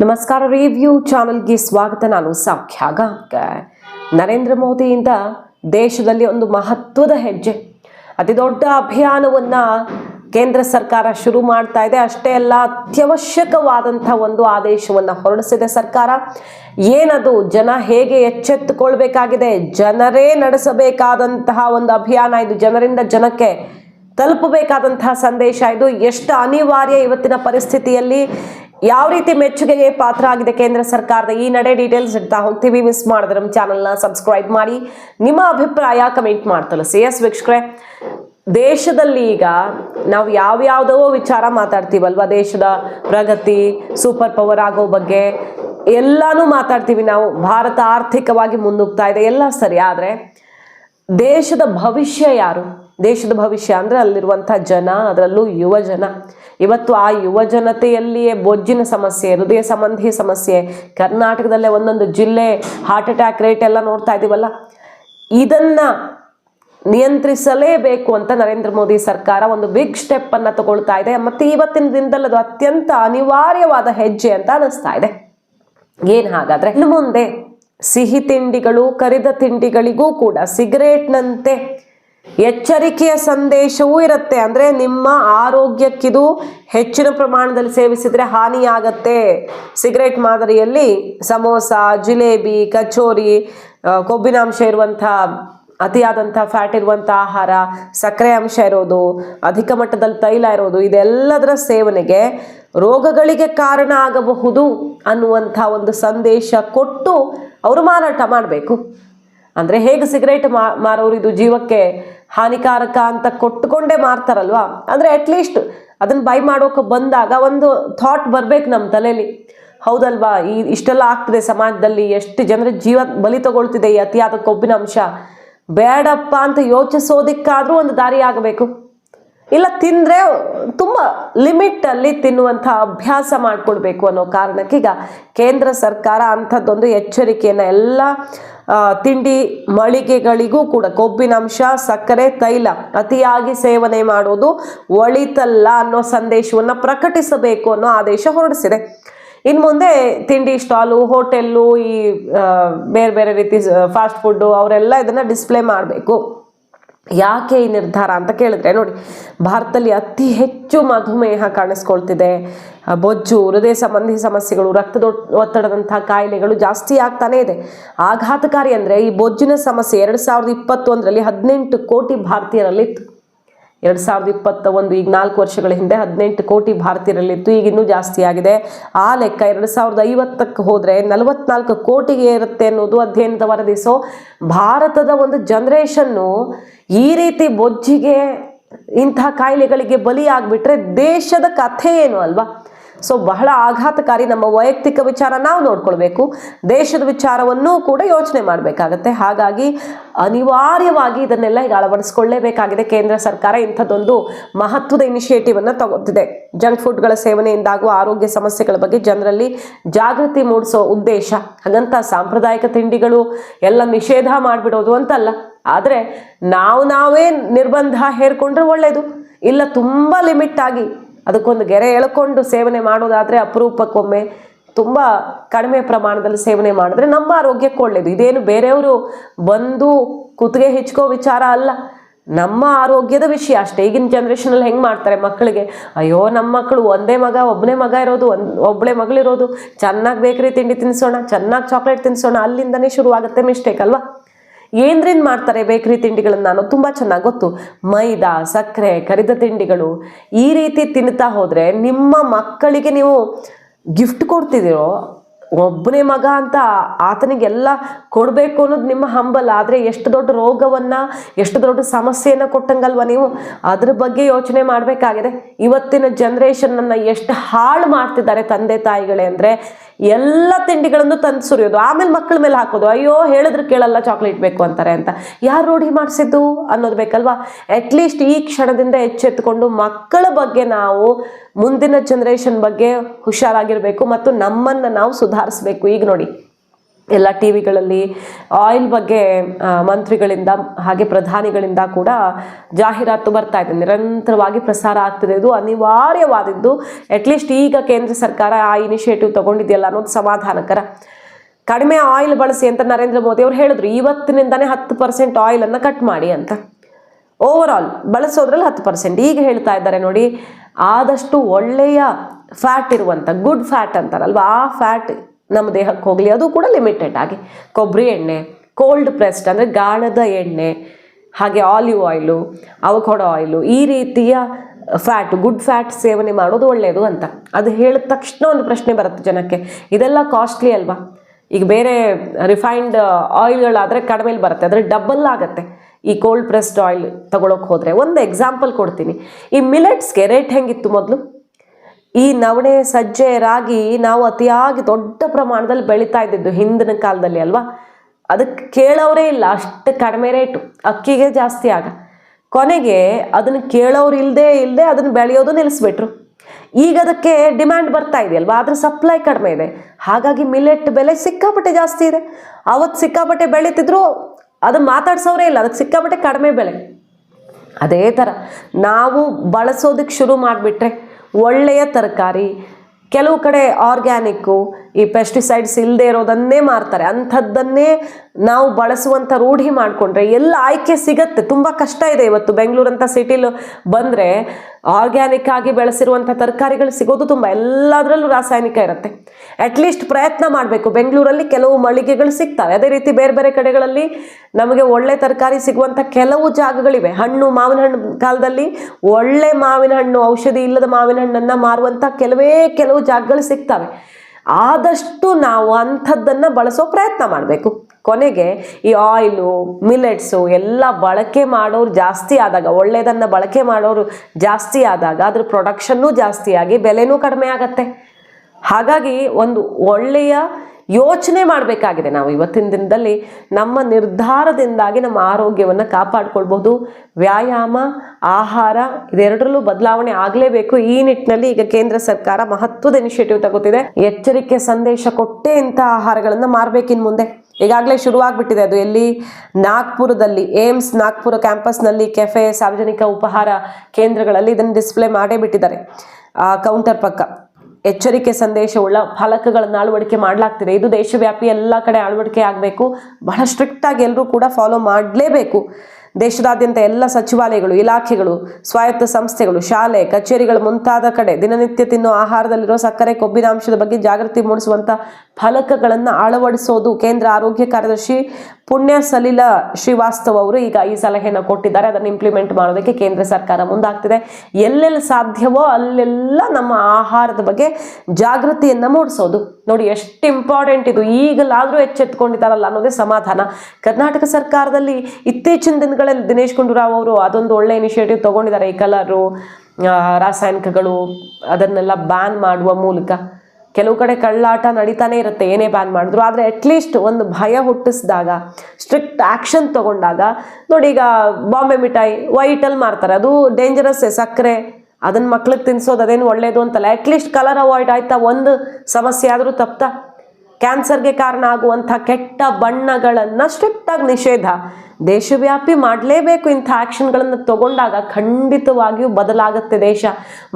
ನಮಸ್ಕಾರ ರಿವ್ಯೂ ಚಾನಲ್ಗೆ ಸ್ವಾಗತ. ನಾನು ಸಾಖ್ಯ ಗಾಂವ್ಕರ್ ನರೇಂದ್ರ ಮೋದಿಯಿಂದ ದೇಶದಲ್ಲಿ ಒಂದು ಮಹತ್ವದ ಹೆಜ್ಜೆ. ಅತಿ ದೊಡ್ಡ ಅಭಿಯಾನವನ್ನ ಕೇಂದ್ರ ಸರ್ಕಾರ ಶುರು ಮಾಡ್ತಾ ಇದೆ. ಅಷ್ಟೇ ಅಲ್ಲ, ಅತ್ಯವಶ್ಯಕವಾದಂಥ ಒಂದು ಆದೇಶವನ್ನು ಹೊರಡಿಸಿದೆ ಸರ್ಕಾರ. ಏನದು, ಜನ ಹೇಗೆ ಎಚ್ಚೆತ್ತುಕೊಳ್ಬೇಕಾಗಿದೆ, ಜನರೇ ನಡೆಸಬೇಕಾದಂತಹ ಒಂದು ಅಭಿಯಾನ ಇದು. ಜನರಿಂದ ಜನಕ್ಕೆ ತಲುಪಬೇಕಾದಂತಹ ಸಂದೇಶ ಇದು. ಎಷ್ಟು ಅನಿವಾರ್ಯ ಇವತ್ತಿನ ಪರಿಸ್ಥಿತಿಯಲ್ಲಿ ಯಾವ ರೀತಿ ಮೆಚ್ಚುಗೆಗೆ ಪಾತ್ರ ಆಗಿದೆ ಕೇಂದ್ರ ಸರ್ಕಾರದ ಈ ನಡೆ ಡೀಟೇಲ್ಸ್ ಇಡ್ತಾ ಹೋಗ್ತೀವಿ ಮಿಸ್ ಮಾಡಿದ್ರೆ ನಮ್ಮ ಚಾನಲ್ನ ಸಬ್ಸ್ಕ್ರೈಬ್ ಮಾಡಿ. ನಿಮ್ಮ ಅಭಿಪ್ರಾಯ ಕಮೆಂಟ್ ಮಾಡ್ತಲ್ಲ ಸಿ ಎಸ್ ವೀಕ್ಷಕರೇ, ದೇಶದಲ್ಲಿ ಈಗ ನಾವು ಯಾವ್ಯಾವುದೋ ವಿಚಾರ ಮಾತಾಡ್ತೀವಲ್ವಾ? ದೇಶದ ಪ್ರಗತಿ ಸೂಪರ್ ಪವರ್ ಆಗೋ ಬಗ್ಗೆ ಎಲ್ಲಾನು ಮಾತಾಡ್ತೀವಿ ನಾವು. ಭಾರತ ಆರ್ಥಿಕವಾಗಿ ಮುನ್ನುಗ್ತಾ ಇದೆ. ಎಲ್ಲ ಸರಿ, ಆದರೆ ದೇಶದ ಭವಿಷ್ಯ ಯಾರು? ದೇಶದ ಭವಿಷ್ಯ ಅಂದ್ರೆ ಅಲ್ಲಿರುವಂಥ ಜನ, ಅದರಲ್ಲೂ ಯುವ ಜನ. ಇವತ್ತು ಆ ಯುವ ಜನತೆಯಲ್ಲಿಯೇ ಬೊಜ್ಜಿನ ಸಮಸ್ಯೆ, ಹೃದಯ ಸಂಬಂಧಿ ಸಮಸ್ಯೆ, ಕರ್ನಾಟಕದಲ್ಲೇ ಒಂದೊಂದು ಜಿಲ್ಲೆ ಹಾರ್ಟ್ ಅಟ್ಯಾಕ್ ರೇಟ್ ಎಲ್ಲ ನೋಡ್ತಾ ಇದೀವಲ್ಲ ಇದನ್ನ ನಿಯಂತ್ರಿಸಲೇಬೇಕು ಅಂತ ನರೇಂದ್ರ ಮೋದಿ ಸರ್ಕಾರ ಒಂದು ಬಿಗ್ ಸ್ಟೆಪ್ ಅನ್ನ ತಗೊಳ್ತಾ ಇದೆ. ಮತ್ತೆ ಇವತ್ತಿನ ದಿನದಲ್ಲಿ ಅದು ಅತ್ಯಂತ ಅನಿವಾರ್ಯವಾದ ಹೆಜ್ಜೆ ಅಂತ ಅನಿಸ್ತಾ ಇದೆ. ಏನ್ ಹಾಗಾದ್ರೆ? ಇನ್ನು ಮುಂದೆ ಸಿಹಿ ತಿಂಡಿಗಳು, ಕರಿದ ತಿಂಡಿಗಳಿಗೂ ಕೂಡ ಸಿಗರೇಟ್ನಂತೆ ಎಚ್ಚರಿಕೆಯ ಸಂದೇಶವೂ ಇರುತ್ತೆ. ಅಂದ್ರೆ ನಿಮ್ಮ ಆರೋಗ್ಯಕ್ಕಿದು ಹೆಚ್ಚಿನ ಪ್ರಮಾಣದಲ್ಲಿ ಸೇವಿಸಿದರೆ ಹಾನಿಯಾಗತ್ತೆ. ಸಿಗರೇಟ್ ಮಾದರಿಯಲ್ಲಿ ಸಮೋಸ, ಜಿಲೇಬಿ, ಕಚೋರಿ ಕೊಬ್ಬಿನಾಂಶ ಇರುವಂಥ, ಅತಿಯಾದಂಥ ಫ್ಯಾಟ್ ಇರುವಂಥ ಆಹಾರ, ಸಕ್ಕರೆ ಅಂಶ ಇರೋದು, ಅಧಿಕ ಮಟ್ಟದಲ್ಲಿ ತೈಲ ಇರೋದು, ಇದೆಲ್ಲದರ ಸೇವನೆಗೆ ರೋಗಗಳಿಗೆ ಕಾರಣ ಆಗಬಹುದು ಅನ್ನುವಂಥ ಒಂದು ಸಂದೇಶ ಕೊಟ್ಟು ಅವರು ಮಾರಾಟ ಮಾಡಬೇಕು. ಅಂದರೆ ಹೇಗೆ ಸಿಗರೇಟ್ ಮಾರೋರು ಇದು ಜೀವಕ್ಕೆ ಹಾನಿಕಾರಕ ಅಂತ ಕೊಟ್ಟುಕೊಂಡೇ ಮಾರ್ತಾರಲ್ವಾ? ಅಂದರೆ ಅಟ್ಲೀಸ್ಟ್ ಅದನ್ನು ಬೈ ಮಾಡೋಕೆ ಬಂದಾಗ ಒಂದು ಥಾಟ್ ಬರಬೇಕು ನಮ್ಮ ತಲೆಯಲ್ಲಿ ಹೌದಲ್ವಾ? ಈ ಇಷ್ಟೆಲ್ಲ ಆಗ್ತಿದೆ ಸಮಾಜದಲ್ಲಿ, ಎಷ್ಟು ಜನರ ಜೀವ ಬಲಿ ತಗೊಳ್ತಿದೆ ಈ ಅತಿಯಾದ ಕೊಬ್ಬಿನ ಅಂಶ. ಬೇಡಪ್ಪ ಅಂತ ಯೋಚಿಸೋದಿಕ್ಕಾದರೂ ಒಂದು ದಾರಿ ಆಗಬೇಕು. ಇಲ್ಲ ತಿಂದರೆ ತುಂಬ ಲಿಮಿಟಲ್ಲಿ ತಿನ್ನುವಂಥ ಅಭ್ಯಾಸ ಮಾಡಿಕೊಳ್ಬೇಕು ಅನ್ನೋ ಕಾರಣಕ್ಕೀಗ ಕೇಂದ್ರ ಸರ್ಕಾರ ಅಂಥದ್ದೊಂದು ಎಚ್ಚರಿಕೆಯನ್ನು ಎಲ್ಲ ತಿಂಡಿ ಮಳಿಗೆಗಳಿಗೂ ಕೂಡ ಕೊಬ್ಬಿನಂಶ, ಸಕ್ಕರೆ, ತೈಲ ಅತಿಯಾಗಿ ಸೇವನೆ ಮಾಡೋದು ಒಳಿತಲ್ಲ ಅನ್ನೋ ಸಂದೇಶವನ್ನು ಪ್ರಕಟಿಸಬೇಕು ಅನ್ನೋ ಆದೇಶ ಹೊರಡಿಸಿದೆ. ಇನ್ನು ಮುಂದೆ ತಿಂಡಿ ಸ್ಟಾಲು, ಹೋಟೆಲ್ಲು, ಈ ಬೇರೆ ಬೇರೆ ರೀತಿ ಫಾಸ್ಟ್ ಫುಡ್ಡು ಅವರೆಲ್ಲ ಇದನ್ನು ಡಿಸ್ಪ್ಲೇ ಮಾಡಬೇಕು. ಯಾಕೆ ಈ ನಿರ್ಧಾರ ಅಂತ ಕೇಳಿದ್ರೆ ನೋಡಿ, ಭಾರತದಲ್ಲಿ ಅತಿ ಹೆಚ್ಚು ಮಧುಮೇಹ ಕಾಣಿಸ್ಕೊಳ್ತಿದೆ. ಬೊಜ್ಜು, ಹೃದಯ ಸಂಬಂಧಿ ಸಮಸ್ಯೆಗಳು, ರಕ್ತದ ಒತ್ತಡದಂತಹ ಕಾಯಿಲೆಗಳು ಜಾಸ್ತಿ ಆಗ್ತಾನೇ ಇದೆ. ಆಘಾತಕಾರಿ ಅಂದರೆ ಈ ಬೊಜ್ಜಿನ ಸಮಸ್ಯೆ ಎರಡು ಸಾವಿರದ ಇಪ್ಪತ್ತೊಂದರಲ್ಲಿ ಹದಿನೆಂಟು ಕೋಟಿ ಭಾರತೀಯರಲ್ಲಿತ್ತು ಎರಡು ಸಾವಿರದ ಇಪ್ಪತ್ತ ಒಂದು ಈಗ ನಾಲ್ಕು ವರ್ಷಗಳ ಹಿಂದೆ ಹದಿನೆಂಟು ಕೋಟಿ ಭಾರತೀಯರಲ್ಲಿತ್ತು, ಈಗ ಇನ್ನೂ ಜಾಸ್ತಿ ಆಗಿದೆ. ಆ ಲೆಕ್ಕ ಎರಡು ಸಾವಿರದ ಐವತ್ತಕ್ಕೆ ಹೋದರೆ ನಲವತ್ನಾಲ್ಕು ಕೋಟಿಗೆ ಇರುತ್ತೆ ಅನ್ನೋದು ಅಧ್ಯಯನದ ವರದಿ. ಸೊ ಭಾರತದ ಒಂದು ಜನ್ರೇಷನ್ನು ಈ ರೀತಿ ಬೊಜ್ಜಿಗೆ ಇಂಥ ಕಾಯಿಲೆಗಳಿಗೆ ಬಲಿಯಾಗ್ಬಿಟ್ರೆ ದೇಶದ ಕಥೆ ಏನು ಅಲ್ವಾ? ಸೊ ಬಹಳ ಆಘಾತಕಾರಿ ನಮ್ಮ ವೈಯಕ್ತಿಕ ವಿಚಾರ ನಾವು ನೋಡ್ಕೊಳ್ಬೇಕು. ದೇಶದ ವಿಚಾರವನ್ನೂ ಕೂಡ ಯೋಚನೆ ಮಾಡಬೇಕಾಗತ್ತೆ. ಹಾಗಾಗಿ ಅನಿವಾರ್ಯವಾಗಿ ಇದನ್ನೆಲ್ಲ ಈಗ ಅಳವಡಿಸ್ಕೊಳ್ಳೇಬೇಕಾಗಿದೆ. ಕೇಂದ್ರ ಸರ್ಕಾರ ಇಂಥದ್ದೊಂದು ಮಹತ್ವದ ಇನಿಷಿಯೇಟಿವ್ ಅನ್ನು ತಗೋತಿದೆ ಜಂಕ್ ಫುಡ್ಗಳ ಸೇವನೆಯಿಂದಾಗುವ ಆರೋಗ್ಯ ಸಮಸ್ಯೆಗಳ ಬಗ್ಗೆ ಜನರಲ್ಲಿ ಜಾಗೃತಿ ಮೂಡಿಸೋ ಉದ್ದೇಶ, ಹಾಗಂತ ಸಾಂಪ್ರದಾಯಿಕ ತಿಂಡಿಗಳು ಎಲ್ಲ ನಿಷೇಧ ಮಾಡಿಬಿಡೋದು ಅಂತಲ್ಲ. ಆದರೆ ನಾವು ನಾವೇ ನಿರ್ಬಂಧ ಹೇರ್ಕೊಂಡ್ರೆ ಒಳ್ಳೆಯದು ಇಲ್ಲ ತುಂಬ ಲಿಮಿಟ್ ಆಗಿ ಅದಕ್ಕೊಂದು ಗೆರೆ ಎಳ್ಕೊಂಡು ಸೇವನೆ ಮಾಡೋದಾದರೆ ಅಪರೂಪಕ್ಕೊಮ್ಮೆ ತುಂಬ ಕಡಿಮೆ ಪ್ರಮಾಣದಲ್ಲಿ ಸೇವನೆ ಮಾಡಿದ್ರೆ ನಮ್ಮ ಆರೋಗ್ಯಕ್ಕೆ ಒಳ್ಳೆಯದು ಇದೇನು ಬೇರೆಯವರು ಬಂದು ಕುತ್ತಿಗೆ ಹೆಚ್ಕೋ ವಿಚಾರ ಅಲ್ಲ. ನಮ್ಮ ಆರೋಗ್ಯದ ವಿಷಯ ಅಷ್ಟೇ. ಈಗಿನ ಜನ್ರೇಷನಲ್ಲಿ ಹೆಂಗೆ ಮಾಡ್ತಾರೆ ಮಕ್ಕಳಿಗೆ? ಅಯ್ಯೋ, ನಮ್ಮ ಮಕ್ಕಳು ಒಂದೇ ಮಗ ಒಬ್ಬನೇ ಮಗ ಇರೋದು ಒಂದು ಒಬ್ಬಳೆ ಮಗಳಿರೋದು. ಚೆನ್ನಾಗಿ ಬೇಕರಿ ತಿಂಡಿ ತಿನ್ನಿಸೋಣ ಚೆನ್ನಾಗಿ ಚಾಕ್ಲೇಟ್ ತಿನ್ನಿಸೋಣ ಅಲ್ಲಿಂದನೇ ಶುರುವಾಗುತ್ತೆ ಮಿಸ್ಟೇಕ್ ಅಲ್ವಾ? ಏನ್ರೇನು ಮಾಡ್ತಾರೆ ಬೇಕರಿ ತಿಂಡಿಗಳನ್ನು ನಾನು ತುಂಬ ಚೆನ್ನಾಗಿ ಗೊತ್ತು. ಮೈದಾ ಸಕ್ಕರೆ ಕರಿದ ತಿಂಡಿಗಳು. ಈ ರೀತಿ ತಿನ್ನುತ್ತಾ ಹೋದರೆ ನಿಮ್ಮ ಮಕ್ಕಳಿಗೆ ನೀವು ಗಿಫ್ಟ್ ಕೊಡ್ತಿದ್ದೀರೋ ಒಬ್ಬನೇ ಮಗ ಅಂತ ಆತನಿಗೆಲ್ಲ ಕೊಡಬೇಕು ಅನ್ನೋದು ನಿಮ್ಮ ಹಂಬಲ. ಆದರೆ ಎಷ್ಟು ದೊಡ್ಡ ರೋಗವನ್ನು, ಎಷ್ಟು ದೊಡ್ಡ ಸಮಸ್ಯೆಯನ್ನು ಕೊಟ್ಟಂಗಲ್ವ ನೀವು? ಅದ್ರ ಬಗ್ಗೆ ಯೋಚನೆ ಮಾಡಬೇಕಾಗಿದೆ. ಇವತ್ತಿನ ಜನ್ರೇಷನನ್ನು ಎಷ್ಟು ಹಾಳು ಮಾಡ್ತಿದ್ದಾರೆ ತಂದೆ ತಾಯಿಗಳೇ ಅಂದರೆ ಎಲ್ಲ ತಿಂಡಿಗಳನ್ನು ತಂದು ಸುರಿಯೋದು, ಆಮೇಲೆ ಮಕ್ಕಳ ಮೇಲೆ ಹಾಕೋದು. ಅಯ್ಯೋ, ಹೇಳಿದ್ರೆ ಕೇಳಲ್ಲ ಚಾಕ್ಲೇಟ್ ಬೇಕು ಅಂತಾರೆ ಅಂತ. ಯಾರು ರೂಢಿ ಮಾಡಿಸಿದ್ದು ಅನ್ನೋದು ಬೇಕಲ್ವಾ? ಅಟ್ಲೀಸ್ಟ್ ಈ ಕ್ಷಣದಿಂದ ಎಚ್ಚೆತ್ತುಕೊಂಡು ಮಕ್ಕಳ ಬಗ್ಗೆ ನಾವು ಮುಂದಿನ ಜನ್ರೇಷನ್ ಬಗ್ಗೆ ಹುಷಾರಾಗಿರಬೇಕು ಮತ್ತು ನಮ್ಮನ್ನು ನಾವು ಸುಧಾರಿಸ್ಬೇಕು. ಈಗ ನೋಡಿ, ಎಲ್ಲ ಟಿ ವಿಗಳಲ್ಲಿ ಆಯಿಲ್ ಬಗ್ಗೆ ಮಂತ್ರಿಗಳಿಂದ, ಹಾಗೆ ಪ್ರಧಾನಿಗಳಿಂದ ಕೂಡ ಜಾಹೀರಾತು ಬರ್ತಾ ಇದೆ. ನಿರಂತರವಾಗಿ ಪ್ರಸಾರ ಆಗ್ತಿದೆ. ಇದು ಅನಿವಾರ್ಯವಾದದ್ದು. ಅಟ್ಲೀಸ್ಟ್ ಈಗ ಕೇಂದ್ರ ಸರ್ಕಾರ ಆ ಇನಿಷಿಯೇಟಿವ್ ತಗೊಂಡಿದೆಯಲ್ಲ ಅನ್ನೋದು ಸಮಾಧಾನಕರ. ಕಡಿಮೆ ಆಯಿಲ್ ಬಳಸಿ ಅಂತ ನರೇಂದ್ರ ಮೋದಿ ಅವರು ಹೇಳಿದ್ರು, ಇವತ್ತಿನಿಂದಾನೇ ಹತ್ತು ಪರ್ಸೆಂಟ್ ಆಯಿಲನ್ನು ಕಟ್ ಮಾಡಿ ಅಂತ. ಓವರ್ ಆಲ್ ಬಳಸೋದ್ರಲ್ಲಿ ಹತ್ತು ಪರ್ಸೆಂಟ್ ಈಗ ಹೇಳ್ತಾ ಇದ್ದಾರೆ ನೋಡಿ, ಆದಷ್ಟು ಒಳ್ಳೆಯ ಫ್ಯಾಟ್ ಇರುವಂಥ ಗುಡ್ ಫ್ಯಾಟ್ ಅಂತಾರಲ್ವ, ಆ ಫ್ಯಾಟ್ ನಮ್ಮ ದೇಹಕ್ಕೆ ಹೋಗಲಿ. ಅದು ಕೂಡ ಲಿಮಿಟೆಡ್ ಆಗಿ. ಕೊಬ್ಬರಿ ಎಣ್ಣೆ ಕೋಲ್ಡ್ ಪ್ರೆಸ್ಡ್ ಅಂದರೆ ಗಾಣದ ಎಣ್ಣೆ, ಹಾಗೆ ಆಲಿವ್ ಆಯಿಲು ಅವಖೋಡೋ ಆಯಿಲು ಈ ರೀತಿಯ ಫ್ಯಾಟ್ ಗುಡ್ ಫ್ಯಾಟ್ ಸೇವನೆ ಮಾಡೋದು ಒಳ್ಳೆಯದು ಅಂತ. ಅದು ಹೇಳಿದ ತಕ್ಷಣ ಒಂದು ಪ್ರಶ್ನೆ ಬರುತ್ತೆ ಜನಕ್ಕೆ. ಇದೆಲ್ಲ ಕಾಸ್ಟ್ಲಿ ಅಲ್ವಾ? ಈಗ ಬೇರೆ ರಿಫೈನ್ಡ್ ಆಯಿಲ್ಗಳಾದರೆ ಕಡಿಮೆಲಿ ಬರುತ್ತೆ. ಆದರೆ ಡಬಲ್ ಆಗುತ್ತೆ. ಈ ಕೋಲ್ಡ್ ಪ್ರೆಸ್ಡ್ ಆಯಿಲ್ ತಗೊಳಕ್ಕೆ ಹೋದರೆ. ಒಂದು ಎಕ್ಸಾಂಪಲ್ ಕೊಡ್ತೀನಿ. ಈ ಮಿಲೆಟ್ಸ್ಗೆ ರೇಟ್ ಹೆಂಗಿತ್ತು ಮೊದಲು? ಈ ನವಣೆ, ಸಜ್ಜೆ, ರಾಗಿ ನಾವು ಅತಿಯಾಗಿ ದೊಡ್ಡ ಪ್ರಮಾಣದಲ್ಲಿ ಬೆಳೀತಾ ಇದ್ದಿದ್ದು ಹಿಂದಿನ ಕಾಲದಲ್ಲಿ ಅಲ್ವಾ? ಅದಕ್ಕೆ ಕೇಳೋರೇ ಇಲ್ಲ. ಅಷ್ಟು ಕಡಿಮೆ ರೇಟು ಅಕ್ಕಿಗೆ ಜಾಸ್ತಿ ಆಗ. ಕೊನೆಗೆ ಅದನ್ನು ಕೇಳೋರು ಇಲ್ಲದೆ ಇಲ್ಲದೆ ಅದನ್ನು ಬೆಳೆಯೋದು ನಿಲ್ಲಿಸ್ಬಿಟ್ರು ಈಗ ಅದಕ್ಕೆ ಡಿಮ್ಯಾಂಡ್ ಬರ್ತಾ ಇದೆಯಲ್ವಾ ಆದರೆ ಸಪ್ಲೈ ಕಡಿಮೆ ಇದೆ. ಹಾಗಾಗಿ ಮಿಲೆಟ್ ಬೆಲೆ ಸಿಕ್ಕಾಪಟ್ಟೆ ಜಾಸ್ತಿ ಇದೆ. ಅವತ್ತು ಸಿಕ್ಕಾಪಟ್ಟೆ ಬೆಳೀತಿದ್ರು ಅದು ಮಾತಾಡ್ಸೋರೇ ಇಲ್ಲ. ಅದಕ್ಕೆ ಸಿಕ್ಕಾಪಟ್ಟೆ ಕಡಿಮೆ ಬೆಲೆ. ಅದೇ ಥರ ನಾವು ಬಳಸೋದಕ್ಕೆ ಶುರು ಮಾಡಿಬಿಟ್ರೆ ಒಳ್ಳೆಯ ತರಕಾರಿ, ಕೆಲವು ಕಡೆ ಆರ್ಗ್ಯಾನಿಕ್ಕು ಈ ಪೆಸ್ಟಿಸೈಡ್ಸ್ ಇಲ್ಲದೆ ಇರೋದನ್ನೇ ಮಾರ್ತಾರೆ. ಅಂಥದ್ದನ್ನೇ ನಾವು ಬಳಸುವಂಥ ರೂಢಿ ಮಾಡಿಕೊಂಡ್ರೆ ಎಲ್ಲ ಆಯ್ಕೆ ಸಿಗತ್ತೆ. ತುಂಬ ಕಷ್ಟ ಇದೆ ಇವತ್ತು ಬೆಂಗಳೂರಂಥ ಸಿಟಿಲು ಬಂದರೆ ಆರ್ಗ್ಯಾನಿಕ್ ಆಗಿ ಬೆಳೆಸಿರುವಂಥ ತರಕಾರಿಗಳು ಸಿಗೋದು ತುಂಬ. ಎಲ್ಲದರಲ್ಲೂ ರಾಸಾಯನಿಕ ಇರುತ್ತೆ. ಅಟ್ಲೀಸ್ಟ್ ಪ್ರಯತ್ನ ಮಾಡಬೇಕು. ಬೆಂಗಳೂರಲ್ಲಿ ಕೆಲವು ಮಳಿಗೆಗಳು ಸಿಗ್ತವೆ. ಅದೇ ರೀತಿ ಬೇರೆ ಬೇರೆ ಕಡೆಗಳಲ್ಲಿ ನಮಗೆ ಒಳ್ಳೆ ತರಕಾರಿ ಸಿಗುವಂಥ ಕೆಲವು ಜಾಗಗಳಿವೆ. ಹಣ್ಣು, ಮಾವಿನ ಹಣ್ಣು ಕಾಲದಲ್ಲಿ ಒಳ್ಳೆ ಮಾವಿನ ಹಣ್ಣು, ಔಷಧಿ ಇಲ್ಲದ ಮಾವಿನ ಹಣ್ಣನ್ನು ಮಾರುವಂಥ ಕೆಲವೇ ಕೆಲವು ಜಾಗಗಳು ಸಿಗ್ತವೆ. ಆದಷ್ಟು ನಾವು ಅಂಥದ್ದನ್ನು ಬಳಸೋ ಪ್ರಯತ್ನ ಮಾಡಬೇಕು. ಕೊನೆಗೆ ಈ ಆಯಿಲು ಮಿಲೆಟ್ಸು ಎಲ್ಲ ಬಳಕೆ ಮಾಡೋರು ಜಾಸ್ತಿ ಆದಾಗ ಒಳ್ಳೆಯದನ್ನು ಬಳಕೆ ಮಾಡೋರು ಜಾಸ್ತಿ ಆದಾಗ ಅದ್ರ ಪ್ರೊಡಕ್ಷನ್ನೂ ಜಾಸ್ತಿ ಆಗಿ ಬೆಲೆನೂ ಕಡಿಮೆ ಆಗತ್ತೆ. ಹಾಗಾಗಿ ಒಂದು ಒಳ್ಳೆಯ ಯೋಚನೆ ಮಾಡಬೇಕಾಗಿದೆ ನಾವು ಇವತ್ತಿನ ದಿನದಲ್ಲಿ. ನಮ್ಮ ನಿರ್ಧಾರದಿಂದಾಗಿ ನಮ್ಮ ಆರೋಗ್ಯವನ್ನು ಕಾಪಾಡ್ಕೊಳ್ಬೋದು ವ್ಯಾಯಾಮ, ಆಹಾರ ಇದೆರಡರಲ್ಲೂ ಬದಲಾವಣೆ ಆಗಲೇಬೇಕು. ಈ ನಿಟ್ಟಿನಲ್ಲಿ ಈಗ ಕೇಂದ್ರ ಸರ್ಕಾರ ಮಹತ್ವದ ಇನಿಷಿಯೇಟಿವ್ ತಗೋತಿದೆ. ಎಚ್ಚರಿಕೆ ಸಂದೇಶ ಕೊಟ್ಟೇ ಇಂಥ ಆಹಾರಗಳನ್ನು ಮಾರಬೇಕಿನ್ ಮುಂದೆ. ಈಗಾಗಲೇ ಶುರುವಾಗ್ಬಿಟ್ಟಿದೆ ಅದು. ಎಲ್ಲಿ? ನಾಗ್ಪುರದಲ್ಲಿ, ಏಮ್ಸ್ ನಾಗ್ಪುರ ಕ್ಯಾಂಪಸ್ನಲ್ಲಿ ಕೆಫೆ, ಸಾರ್ವಜನಿಕ ಉಪಹಾರ ಕೇಂದ್ರಗಳಲ್ಲಿ ಇದನ್ನು ಡಿಸ್ಪ್ಲೇ ಮಾಡೇ ಬಿಟ್ಟಿದ್ದಾರೆ. ಕೌಂಟರ್ ಪಕ್ಕ. ಎಚ್ಚರಿಕೆ ಸಂದೇಶವುಳ್ಳ ಫಲಕಗಳನ್ನು ಅಳವಡಿಕೆ ಮಾಡಲಾಗ್ತಿದೆ. ಇದು ದೇಶವ್ಯಾಪಿ ಎಲ್ಲ ಕಡೆ ಅಳವಡಿಕೆ ಆಗಬೇಕು. ಬಹಳ ಸ್ಟ್ರಿಕ್ಟ್ ಆಗಿ ಎಲ್ಲರೂ ಕೂಡ ಫಾಲೋ ಮಾಡಲೇಬೇಕು. ದೇಶದಾದ್ಯಂತ ಎಲ್ಲ ಸಚಿವಾಲಯಗಳು, ಇಲಾಖೆಗಳು, ಸ್ವಾಯತ್ತ ಸಂಸ್ಥೆಗಳು, ಶಾಲೆ, ಕಚೇರಿಗಳು ಮುಂತಾದ ಕಡೆ ದಿನನಿತ್ಯ ತಿನ್ನುವ ಆಹಾರದಲ್ಲಿರೋ ಸಕ್ಕರೆ ಕೊಬ್ಬಿನಾಂಶದ ಬಗ್ಗೆ ಜಾಗೃತಿ ಮೂಡಿಸುವಂಥ ಫಲಕಗಳನ್ನು ಅಳವಡಿಸೋದು ಕೇಂದ್ರ ಆರೋಗ್ಯ ಕಾರ್ಯದರ್ಶಿ ಪುಣ್ಯ ಸಲೀಲ ಶ್ರೀವಾಸ್ತವ್ ಅವರು ಈಗ ಈ ಸಲಹೆಯನ್ನು ಕೊಟ್ಟಿದ್ದಾರೆ. ಅದನ್ನು ಇಂಪ್ಲಿಮೆಂಟ್ ಮಾಡೋದಕ್ಕೆ ಕೇಂದ್ರ ಸರ್ಕಾರ ಮುಂದಾಗ್ತಿದೆ. ಎಲ್ಲೆಲ್ಲಿ ಸಾಧ್ಯವೋ ಅಲ್ಲೆಲ್ಲ ನಮ್ಮ ಆಹಾರದ ಬಗ್ಗೆ ಜಾಗೃತಿಯನ್ನು ಮೂಡಿಸೋದು. ನೋಡಿ, ಎಷ್ಟು ಇಂಪಾರ್ಟೆಂಟ್ ಇದು. ಈಗಲಾದರೂ ಎಚ್ಚೆತ್ಕೊಂಡಿದ್ದಾರಲ್ಲ ಅನ್ನೋದೇ ಸಮಾಧಾನ. ಕರ್ನಾಟಕ ಸರ್ಕಾರದಲ್ಲಿ ಇತ್ತೀಚಿನ ದಿನಗಳಲ್ಲಿ ದಿನೇಶ್ ಗುಂಡೂರಾವ್ ಅವರು ಅದೊಂದು ಒಳ್ಳೆ ಇನಿಷಿಯೇಟಿವ್ ತಗೊಂಡಿದ್ದಾರೆ. ಈ ಕಲರು ರಾಸಾಯನಿಕಗಳು, ಅದನ್ನೆಲ್ಲ ಬ್ಯಾನ್ ಮಾಡುವ ಮೂಲಕ. ಕೆಲವು ಕಡೆ ಕಳ್ಳಾಟ ನಡೀತಾನೆ ಇರುತ್ತೆ, ಏನೇ ಬ್ಯಾನ್ ಮಾಡಿದ್ರು. ಆದರೆ ಅಟ್ಲೀಸ್ಟ್ ಒಂದು ಭಯ ಹುಟ್ಟಿಸಿದಾಗ ಸ್ಟ್ರಿಕ್ಟ್ ಆ್ಯಕ್ಷನ್ ತಗೊಂಡಾಗ, ನೋಡಿ ಈಗ ಬಾಂಬೆ ಮಿಠಾಯಿ ವೈಟಲ್ಲಿ ಮಾರ್ತಾರೆ. ಅದು ಡೇಂಜರಸ್ಸೇ ಸಕ್ಕರೆ. ಅದನ್ನು ಮಕ್ಳಿಗೆ ತಿನ್ಸೋದು ಅದೇನು ಒಳ್ಳೆಯದು ಅಂತಲ್ಲ. ಅಟ್ಲೀಸ್ಟ್ ಕಲರ್ ಅವಾಯ್ಡ್ ಆಯ್ತಾ? ಒಂದು ಸಮಸ್ಯೆ ಆದರೂ ತಪ್ತಾ? ಕ್ಯಾನ್ಸರ್ಗೆ ಕಾರಣ ಆಗುವಂಥ ಕೆಟ್ಟ ಬಣ್ಣಗಳನ್ನು ಸ್ಟ್ರಿಕ್ಟಾಗಿ ನಿಷೇಧ. ದೇಶವ್ಯಾಪಿ ಮಾಡಲೇಬೇಕು ಇಂಥ ಆ್ಯಕ್ಷನ್ಗಳನ್ನು ತಗೊಂಡಾಗ ಖಂಡಿತವಾಗಿಯೂ ಬದಲಾಗುತ್ತೆ ದೇಶ.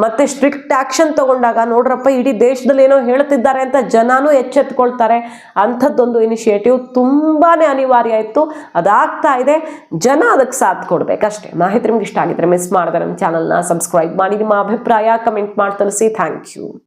ಮತ್ತು ಸ್ಟ್ರಿಕ್ಟ್ ಆ್ಯಕ್ಷನ್ ತಗೊಂಡಾಗ ನೋಡ್ರಪ್ಪ, ಇಡೀ ದೇಶದಲ್ಲಿ ಏನೋ ಹೇಳ್ತಿದ್ದಾರೆ ಅಂತ ಜನನೂ ಎಚ್ಚೆತ್ಕೊಳ್ತಾರೆ. ಅಂಥದ್ದೊಂದು ಇನಿಷಿಯೇಟಿವ್ ತುಂಬಾ ಅನಿವಾರ್ಯ ಇತ್ತು. ಅದಾಗ್ತಾ ಇದೆ. ಜನ ಅದಕ್ಕೆ ಸಾಥ್ ಕೊಡ್ಬೇಕಷ್ಟೇ ಮಾಹಿತಿ ನಿಮ್ಗೆ ಇಷ್ಟ ಆಗಿದ್ರೆ ಮಿಸ್ ಮಾಡಿದ್ರೆ ನಮ್ಮ ಚಾನಲ್ನ ಸಬ್ಸ್ಕ್ರೈಬ್ ಮಾಡಿ. ನಿಮ್ಮ ಅಭಿಪ್ರಾಯ ಕಮೆಂಟ್ ಮಾಡಿ ತಿಳಿಸಿ. Thank you